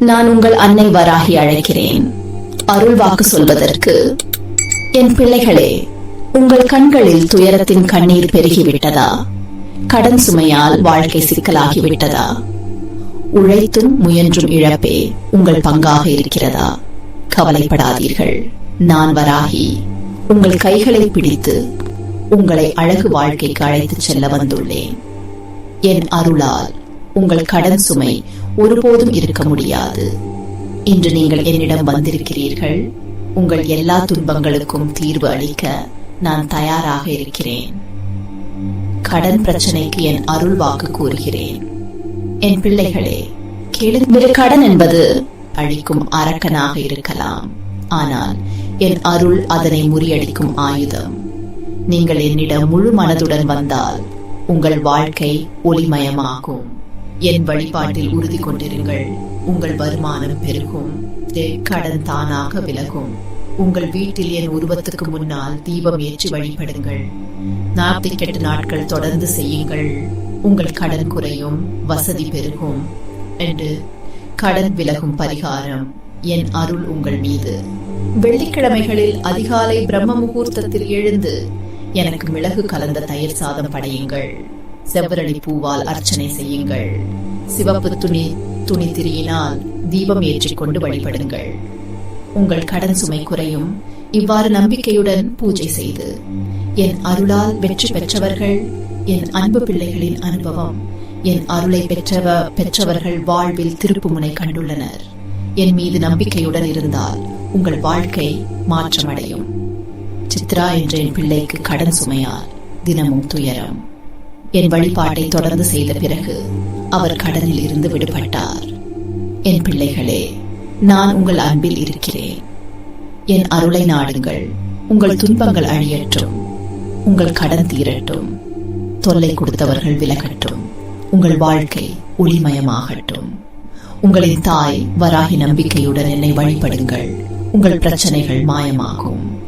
நான் உங்கள் அன்னை வராகி அழைக்கிறேன். அருள் வாக்கு சொல்வதற்கு என் பிள்ளைகளே உங்கள் கண்களில் துயரத்தின் கண்ணீர் பெருகிவிட்டதா? கடன் சுமையால் வாழ்க்கை சிக்கலாகிவிட்டதா? உழைத்தும் முயன்றும் இழப்பே உங்கள் பங்காக இருக்கிறதா? கவலைப்படாதீர்கள். நான் வராகி உங்கள் கைகளை பிடித்து உங்களை அழகு வாழ்க்கைக்கு அழைத்துச் செல்ல வந்துள்ளேன். என் அருளால் உங்கள் கடன் சுமை ஒருபோதும் இருக்க முடியாது. இன்று நீங்கள் என்னிடம் வந்திருக்கிறீர்கள். உங்கள் எல்லா துன்பங்களுக்கும் தீர்வு அளிக்க நான் தயாராக இருக்கிறேன். கடன் பிரச்சனைக்கு என் அருள் வாக்கு கூறுகிறேன். என் பிள்ளைகளே கேளுங்கள். கடன் என்பது அழிக்கும் அரக்கனாக இருக்கலாம். ஆனால் என் அருள் அதனை முறியடிக்கும் ஆயுதம். நீங்கள் என்னிடம் முழு மனதுடன் வந்தால் உங்கள் வாழ்க்கை ஒளிமயமாகும். என் வழிபாட்டில் உறுதி கொண்டிருங்கள் உங்கள் வருமானம் பெருகும். கடன் தானாக விலகும். உங்கள் வீட்டில் என் உருவத்துக்கு முன்னால் தீபம் ஏற்றி வழிபடுங்கள். நாற்பத்தி எட்டு நாட்கள் தொடர்ந்து செய்யுங்கள். உங்கள் கடன் குறையும் வசதி பெருகும். என்று கடன் விலகும் பரிகாரம் என் அருள் உங்கள் மீது. வெள்ளிக்கிழமைகளில் அதிகாலை பிரம்ம முகூர்த்தத்தில் எழுந்து எனக்கு மிளகு கலந்த தயிர் சாதம் படையுங்கள். செவ்வரளி பூவால் அர்ச்சனை செய்யுங்கள். சிவப்பு துணி துணி திரியினால் தீபம் ஏற்றிக்கொண்டு வழிபடுங்கள். உங்கள் கடன் சுமை குறையும். இவ்வாறு நம்பிக்கையுடன் பூஜை செய்து என் அருளால் வெற்றி பெற்றவர்கள் என் அன்பு பிள்ளைகளின் அனுபவம் என் அருளை பெற்றவ பெற்றவர்கள் வாழ்வில் திருப்புமுனை கண்டுள்ளனர். என் மீது நம்பிக்கையுடன் இருந்தால் உங்கள் வாழ்க்கை மாற்றமடையும். சித்ரா என்ற என் பிள்ளைக்கு கடன் சுமையால் தினமும் துயரம். என் வழிபாட்டை தொடர்ந்து செய்த பிறகு அவர் கடனில் இருந்து விடுபட்டார். என் பிள்ளைகளே நான் உங்கள் அன்பில் இருக்கிறேன். என் அருளை நாடுங்கள். உங்கள் துன்பங்கள் அழியட்டும். உங்கள் கடன் தீரட்டும். தொல்லை கொடுத்தவர்கள் விலகட்டும். உங்கள் வாழ்க்கை ஒளிமயமாகட்டும். உங்களின் தாய் வராகி நம்பிக்கையுடன் என்னை வழிபடுங்கள். உங்கள் பிரச்சனைகள் மாயமாகும்.